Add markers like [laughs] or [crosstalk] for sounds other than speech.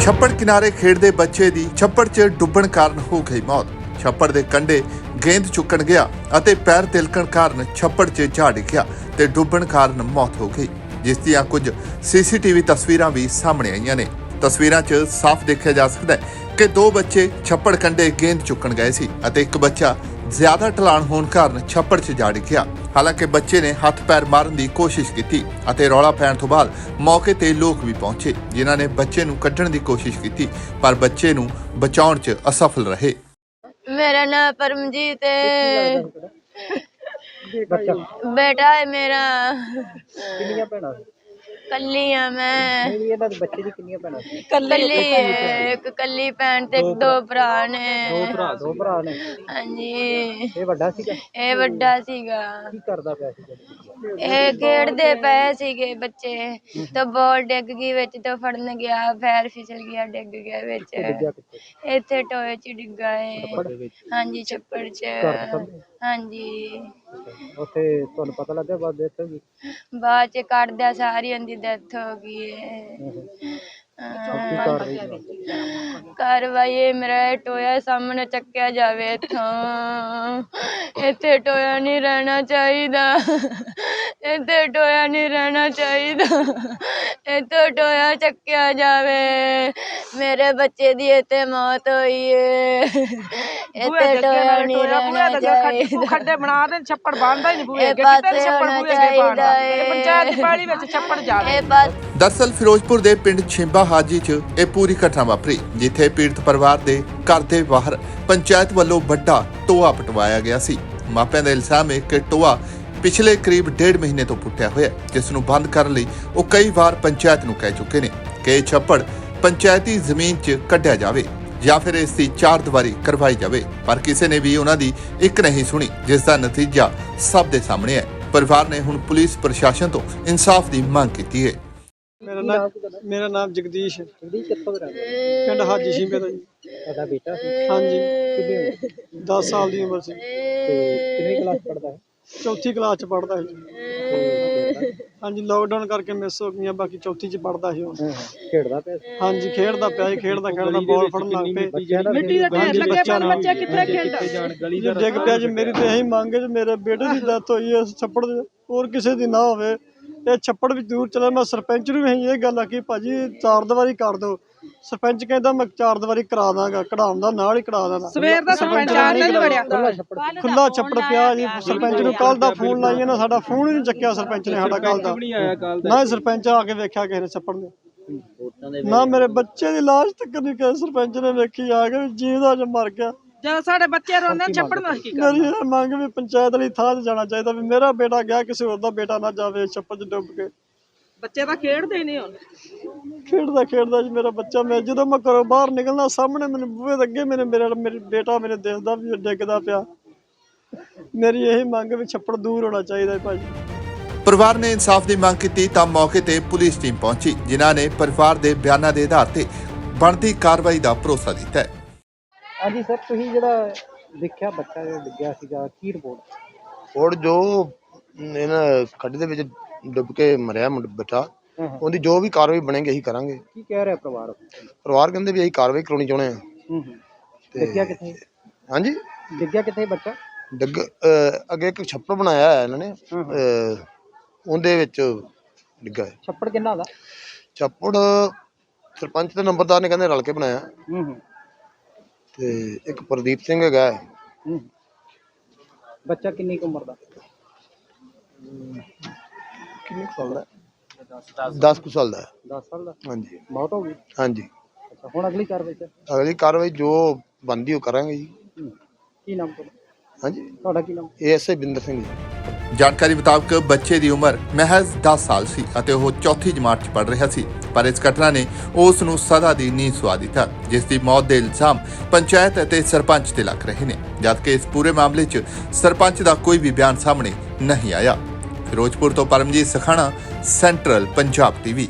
ਛੱਪੜ ਕਿਨਾਰੇ ਖੇਡਦੇ ਬੱਚੇ ਦੀ ਛੱਪੜ 'ਚ ਡੁੱਬਣ ਕਾਰਨ ਹੋ ਗਈ ਮੌਤ। ਛੱਪੜ ਦੇ ਕੰਢੇ ਗੇਂਦ ਚੁੱਕਣ ਗਿਆ ਅਤੇ ਪੈਰ ਤਿਲਕਣ ਕਾਰਨ ਛੱਪੜ 'ਚ ਜਾ ਡਿੱਗਿਆ ਤੇ ਡੁੱਬਣ ਕਾਰਨ ਮੌਤ ਹੋ ਗਈ, ਜਿਸ ਦੀਆਂ ਕੁਝ ਸੀਸੀਟੀਵੀ ਤਸਵੀਰਾਂ ਵੀ ਸਾਹਮਣੇ ਆਈਆਂ ਨੇ। ਤਸਵੀਰਾਂ 'ਚ ਸਾਫ਼ ਦੇਖਿਆ ਜਾ ਸਕਦਾ ਹੈ ਕਿ ਦੋ ਬੱਚੇ ਛੱਪੜ ਕੰਢੇ ਗੇਂਦ ਚੁੱਕਣ ਗਏ ਸੀ ਅਤੇ ਇੱਕ ਬੱਚਾ ਜ਼ਿਆਦਾ ਢਲਾਣ ਹੋਣ ਕਾਰਨ ਛੱਪੜ 'ਚ ਜਾ ਡਿੱਗਿਆ। ਹਾਲਾਂਕਿ ਬੱਚੇ ਨੇ ਹੱਥ ਪੈਰ ਮਾਰਨ ਦੀ ਕੋਸ਼ਿਸ਼ ਕੀਤੀ ਅਤੇ ਰੌਲਾ ਪੈਣ ਤੋਂ ਬਾਅਦ ਮੌਕੇ ਤੇ ਲੋਕ ਵੀ ਪਹੁੰਚੇ, ਜਿਨ੍ਹਾਂ ਨੇ ਬੱਚੇ ਨੂੰ ਕੱਢਣ ਦੀ ਕੋਸ਼ਿਸ਼ ਕੀਤੀ, ਪਰ ਬੱਚੇ ਨੂੰ ਬਚਾਉਣ 'ਚ ਅਸਫਲ ਰਹੇ। ਮੇਰਾ ਨਾਮ ਪਰਮਜੀਤ ਹੈ। ਬੱਚਾ [laughs] ਬੇਟਾ ਹੈ ਮੇਰਾ। ਕਿੰਨੀਆਂ ਭੈਣਾਂ? ਕੱਲੀ ਆ ਮੈਂ। ਨਹੀਂ ਇਹਨਾਂ ਦੇ ਬੱਚੇ ਦੀ ਕਿੰਨੀਆਂ ਭੈਣਾਂ ਸੀ। ਕੱਲੀ ਇੱਕ ਕੱਲੀ ਭੈਣ ਤੇ ਦੋ ਭਰਾ ਨੇ। ਭਰਾ ਦੋ ਭਰਾ ਨੇ। ਹਾਂਜੀ। ਇਹ ਵੱਡਾ ਸੀਗਾ? ਇਹ ਵੱਡਾ ਸੀਗਾ। ਕੀ ਕਰਦਾ ਪਿਆ ਸੀ? ਇਹ ਖੇਡਦੇ ਪਏ ਸੀਗੇ ਬੱਚੇ। ਤੇ ਬਾਲ ਡਿੱਗ ਗਈ ਵਿੱਚ ਤੇ ਫੜਨ ਗਿਆ ਪੈਰ ਫਿਸਲ ਗਿਆ ਡਿੱਗ ਗਿਆ ਵਿੱਚ। ਡਿੱਗਿਆ ਕਿੱਥੇ? ਇੱਥੇ ਟੋਏ ਚ ਡਿੱਗਾ ਹੈ ਹਾਂਜੀ ਛੱਪੜ ਚ। ਸਾਹਮਣੇ? ਹਾਂਜੀ। ਉੱਥੇ ਤੁਹਾਨੂੰ ਪਤਾ ਲੱਗਿਆ ਬਾਅਦ ਤੋਂ ਵੀ? ਬਾਅਦ ਚ ਕੱਢਦਿਆ ਸਾਰਿਆਂ ਦੀ ਡੈਥ ਹੋ ਗਈ ਹੈ ਕੀ ਹੈ ਕਾਰਵਾਈ ਇਹ ਮੇਰਾ ਇਹ ਟੋਇਆ ਸਾਹਮਣੇ ਚੱਕਿਆ ਜਾਵੇ ਇੱਥੋਂ। ਇੱਥੇ ਟੋਇਆ ਨਹੀਂ ਰਹਿਣਾ ਚਾਹੀਦਾ। ਇੱਥੇ ਟੋਇਆ ਨਹੀਂ ਰਹਿਣਾ ਚਾਹੀਦਾ। ਇੱਥੇ ਟੋਇਆ ਚੱਕਿਆ ਜਾਵੇ। ਮੇਰੇ ਬੱਚੇ ਦੀ ਇੱਥੇ ਮੌਤ ਹੋਈ ਏ। ਇੱਥੇ ਟੋਇਆ ਨਹੀਂ ਰਹਿਣਾ ਚਾਹੀਦਾ। ਖੱਡੇ ਬਣਾ ਦੇਣ ਛੱਪੜ ਬਣਦਾ ਹੀ ਨਹੀਂ ਬੂਹੇ ਅੱਗੇ ਕਿਤੇ ਛੱਪੜ ਬੂਹੇ ਅੱਗੇ ਬਣਦਾ ਇਹ ਪੰਚਾਇਤ ਦੀ ਪਾਲੀ ਵਿੱਚ ਛੱਪੜ ਜਾਵੇ ਇਹ ਬਸ ਦਰਅਸਲ ਫਿਰੋਜ਼ਪੁਰ ਦੇ ਪਿੰਡ ਛਿੰਬਾ ਹਾਜੀ 'ਚ ਇਹ ਪੂਰੀ ਘਟਨਾ ਵਾਪਰੀ ਜਿੱਥੇ ਪੀੜਤ ਪਰਿਵਾਰ ਦੇ ਘਰ ਦੇ ਬਾਹਰ ਪੰਚਾਇਤ ਵੱਲੋਂ ਵੱਡਾ ਟੋਆ ਪਟਵਾਇਆ ਗਿਆ ਸੀ। ਮਾਪਿਆਂ ਦਾ ਇਲਜ਼ਾਮ ਹੈ ਕਿ ਟੋਆ ਪਿਛਲੇ ਕਰੀਬ ਡੇਢ ਮਹੀਨੇ ਤੋਂ ਪੁੱਟਿਆ ਹੋਇਆ ਹੈ ਜਿਸ ਨੂੰ ਬੰਦ ਕਰਨ ਲਈ ਉਹ ਕਈ ਵਾਰ ਪੰਚਾਇਤ ਨੂੰ ਕਹਿ ਚੁੱਕੇ ਨੇ ਕਿ ਇਹ ਛੱਪੜ ਪੰਚਾਇਤੀ ਜ਼ਮੀਨ 'ਚ ਕੱਢਿਆ ਜਾਵੇ। ਜਾਂ ਫਿਰ ਇਸ ਦੀ ਚਾਰ ਦੀਵਾਰੀ ਕਰਵਾਈ ਜਾਵੇ। ਪਰ ਕਿਸੇ ਨੇ ਵੀ ਉਹਨਾਂ ਦੀ ਇੱਕ ਨਹੀਂ ਸੁਣੀ ਜਿਸ ਦਾ ਨਤੀਜਾ ਸਭ ਦੇ ਸਾਹਮਣੇ ਹੈ। ਪਰਿਵਾਰ ਨੇ ਹੁਣ ਪੁਲਿਸ ਪ੍ਰਸ਼ਾਸਨ ਤੋਂ ਇਨਸਾਫ ਦੀ ਮੰਗ ਕੀਤੀ ਹੈ। ਮੇਰਾ ਨਾਮ ਮੇਰਾ ਨਾਮ ਜਗਦੀਸ਼ ਹੈ। ਜਲਦੀ ਕਿੱਥੋਂ ਦਾ ਰਹਿੰਦਾ? ਪਿੰਡ ਹਾਜੀ ਸ਼ੀਮੇ ਦਾ ਜੀ ਤੁਹਾਡਾ ਬੇਟਾ ਸੀ? ਹਾਂਜੀ। ਕਿੰਨੀ ਉਮਰ? 10 ਸਾਲ ਦੀ ਉਮਰ ਸੀ। ਤੇ ਕਿੰਨੀ ਕਲਾਸ ਪੜਦਾ ਹੈ? ਚੌਥੀ ਕਲਾਸ ਚ ਪੜਦਾ ਸੀ ਤੇ ਹਾਂਜੀ ਲੋਕਡਾਊਨ ਕਰਕੇ ਮਿਸ ਹੋ ਗਈਆਂ ਬਾਕੀ ਚੌਥੀ ਚ ਪੜਦਾ ਸੀ ਉਹ ਹਾਂ, ਖੇਡਦਾ ਪਿਆ ਸੀ। ਹਾਂਜੀ ਖੇਡਦਾ ਪਿਆ ਸੀ ਖੇਡਦਾ ਖੇਡਦਾ ਬਾਲ ਫੜਨ ਲੱਗ ਪਏ। ਦਾ ਮਿੱਟੀ ਦਾ ਢੇਰ ਲੱਗੇ ਪਏ ਨੇ, ਬੱਚਾ ਕਿੱਥੇ ਖੇਡਦਾ? ਜੇ ਡਿੱਗ ਪਿਆ ਜੀ ਮੇਰੀ ਤੇ ਇਹੀ ਮੰਗ ਹੈ ਜੀ ਮੇਰੇ ਬੇਟੇ ਦੀ ਡੈਥ ਹੋਈ ਹੈ ਇਸ ਛੱਪੜ ਦੇ ਹੋਰ ਕਿਸੇ ਦੀ ਨਾ ਹੋਵੇ ਇਹ ਛੱਪੜ ਵੀ ਦੂਰ ਚਲੇ ਮੈਂ ਸਰਪੰਚ ਨੂੰ ਵੀ ਇਹੀ ਇਹ ਗੱਲ ਆਖੀ ਭਾਜੀ ਚਾਰ ਦੀਵਾਰੀ ਕਰ ਦਿਓ। ਸਰਪੰਚ ਕਹਿੰਦਾ ਮੈਂ ਚਾਰ ਦੀਵਾਰੀ ਕਰਾ ਦਾਂਗਾ ਕਢਾਉਣ ਦਾ ਨਾਲ ਹੀ ਕਢਾ ਦਾਂਗਾ ਸਵੇਰ ਦਾ ਸਰਪੰਚ ਆਣ ਨਹੀਂ ਵੜਿਆ ਖੁੱਲਾ ਛੱਪੜ ਪਿਆ। ਜੀ। ਸਰਪੰਚ ਨੂੰ ਕੱਲ ਦਾ ਫੋਨ ਲਾਈਏ ਨਾ ਸਾਡਾ ਫੋਨ ਹੀ ਨਹੀਂ ਚੱਕਿਆ ਸਰਪੰਚ ਨੇ ਸਾਡਾ ਕੱਲ ਦਾ। ਨਾ ਸਰਪੰਚ ਆ ਕੇ ਵੇਖਿਆ ਕਿਸੇ ਨੇ ਛੱਪੜ ਨੇ। ਨਾ ਮੇਰੇ ਬੱਚੇ ਦੀ ਲਾਸ਼ ਤੱਕ ਨਹੀਂ ਕਿਸੇ ਸਰਪੰਚ ਨੇ ਵੇਖੀ ਆ ਕੇ ਜੀਵਦਾ ਜ ਮਰ ਗਿਆ। ਜਦੋਂ ਸਾਡੇ ਬੱਚੇ ਰੋਂਦੇ ਛੱਪੜ ਨੂੰ ਕੀ ਕਰ ਮੇਰੀ ਮੰਗ ਵੀ ਪੰਚਾਇਤ ਵਾਲੀ ਥਾਂ ਤੇ ਜਾਣਾ ਚਾਹੀਦਾ ਵੀ ਮੇਰਾ ਬੇਟਾ ਗਿਆ ਕਿਸੇ ਹੋਰ ਦਾ ਬੇਟਾ ਨਾ ਜਾਵੇ ਛੱਪੜ 'ਚ ਡੁੱਬ ਕੇ। ਬੱਚੇ ਤਾਂ ਖੇਡਦੇ ਹੀ ਨਹੀਂ ਹੁਣ। ਖੇਡਦਾ ਖੇਡਦਾ ਜੀ ਮੇਰਾ ਬੱਚਾ। ਮੈਂ ਜਦੋਂ ਮੈਂ ਘਰੋਂ ਬਾਹਰ ਨਿਕਲਣਾ ਸਾਹਮਣੇ ਮੈਨੂੰ ਬੂਹੇ ਦੇ ਅੱਗੇ ਮੇਰੇ ਮੇਰਾ ਮੇਰੀ ਬੇਟਾ ਮੇਰੇ ਦੇਖਦਾ ਵੀ ਡਿੱਗਦਾ ਪਿਆ। ਮੇਰੀ ਇਹ ਮੰਗ ਵੀ ਛੱਪੜ ਦੂਰ ਹੋਣਾ ਚਾਹੀਦਾ ਹੈ ਭਾਜੀ। ਪਰਿਵਾਰ ਨੇ ਇਨਸਾਫ ਦੀ ਮੰਗ ਕੀਤੀ ਤਾਂ ਮੌਕੇ ਤੇ ਪੁਲਿਸ ਟੀਮ ਪਹੁੰਚੀ ਜਿਨ੍ਹਾਂ ਨੇ ਪਰਿਵਾਰ ਦੇ ਬਿਆਨਾਂ ਦੇ ਆਧਾਰ ਤੇ ਬਣਦੀ ਕਾਰਵਾਈ ਦਾ ਭਰੋਸਾ ਦਿੱਤਾ ਹੈ। ਹਾਂਜੀ ਸਰ ਤੁਸੀਂ ਜਿਹੜਾ ਦੇਖਿਆ ਬੱਚਾ ਜਿਹੜਾ ਡਿੱਗਿਆ ਸੀਗਾ ਕੀ ਰਿਪੋਰਟ ਔਰ ਜੋ ਇਹਨਾਂ ਖੱਡ ਦੇ ਵਿੱਚ ਡੁੱਬ ਕੇ ਮਰਿਆ ਮੁੰਡਾ ਹਾਂ ਉਹਦੀ ਜੋ ਵੀ ਕਾਰਵਾਈ ਬਣੇਗੀ ਅਸੀਂ ਕਰਾਂਗੇ। ਕੀ ਕਹਿ ਰਿਹਾ ਪਰਿਵਾਰ? ਪਰਿਵਾਰ ਕਹਿੰਦੇ ਵੀ ਅਸੀਂ ਕਾਰਵਾਈ ਕਰਾਉਣੀ ਚਾਹੁੰਦੇ ਹਾਂ। ਹੂੰ ਹੂੰ। ਡਿੱਗਿਆ ਕਿੱਥੇ? ਹਾਂਜੀ? ਡਿੱਗਿਆ ਕਿੱਥੇ ਬੱਚਾ? ਡੱਗ ਅਹ ਅੱਗੇ ਇੱਕ ਛੱਪੜ ਬਣਾਇਆ ਹੈ ਇਹਨਾਂ ਨੇ। ਅਹ ਉਹਦੇ ਵਿੱਚ ਡਿੱਗਾ ਹੈ। ਛੱਪੜ ਕਿੰਨਾ ਦਾ ਛੱਪੜ ਸਰਪੰਚ ਤੇ ਨੰਬਰਦਾਰ ਨੇ ਕਹਿੰਦੇ ਰਲ ਕੇ ਬਣਾਇਆ। ਹੂੰ ਹੂੰ। ਤੇ ਇੱਕ ਪ੍ਰਦੀਪ ਸਿੰਘ ਹੈਗਾ। ਹੂੰ। ਬੱਚਾ ਕਿੰਨੀ ਕੁ ਉਮਰ ਦਾ? ਕਿੰਨੇ ਕੁ ਸਾਲ ਦਾ 10 ਕੁ ਸਾਲ ਦਾ। ਹੈ। 10 ਸਾਲ ਦਾ? ਹਾਂਜੀ। ਮੌਤ ਹੋ ਗਈ? ਹਾਂਜੀ। ਅੱਛਾ ਹੁਣ ਅਗਲੀ ਕਾਰਵਾਈ ਚ ਅਗਲੀ ਕਾਰਵਾਈ ਜੋ ਬਣਦੀ ਉਹ ਕਰਾਂਗੇ ਜੀ। ਕੀ ਨਾਮ ਤੁਹਾਡਾ? ਹਾਂਜੀ। ਤੁਹਾਡਾ ਕੀ ਨਾਮ? ਏਐਸਏ ਬਿੰਦਰ ਸਿੰਘ ਜੀ। ਜਾਣਕਾਰੀ ਮੁਤਾਬਕ ਬੱਚੇ ਦੀ ਉਮਰ ਮਹਿਜ਼ 10 ਸਾਲ ਸੀ ਅਤੇ ਉਹ ਚੌਥੀ ਜਮਾਤ 'ਚ ਪੜ ਰਿਹਾ ਸੀ ਪਰ ਇਸ ਘਟਨਾ ਨੇ ਉਸ ਨੂੰ ਸਦਾ ਦੀ ਨੀਂਦ ਸੁਆ ਦਿੱਤਾ ਜਿਸ ਦੀ ਮੌਤ ਦੇ ਇਲਜ਼ਾਮ ਪੰਚਾਇਤ ਅਤੇ ਸਰਪੰਚ ਤੇ ਲੱਗ ਰਹੇ ਨੇ ਜਦਕਿ ਇਸ ਪੂਰੇ ਮਾਮਲੇ 'ਚ ਸਰਪੰਚ ਦਾ ਕੋਈ ਵੀ ਬਿਆਨ ਸਾਹਮਣੇ ਨਹੀਂ ਆਇਆ। ਫਿਰੋਜ਼ਪੁਰ ਤੋਂ ਪਰਮਜੀਤ ਸਖਾਣਾ ਸੈਂਟਰਲ ਪੰਜਾਬ ਟੀਵੀ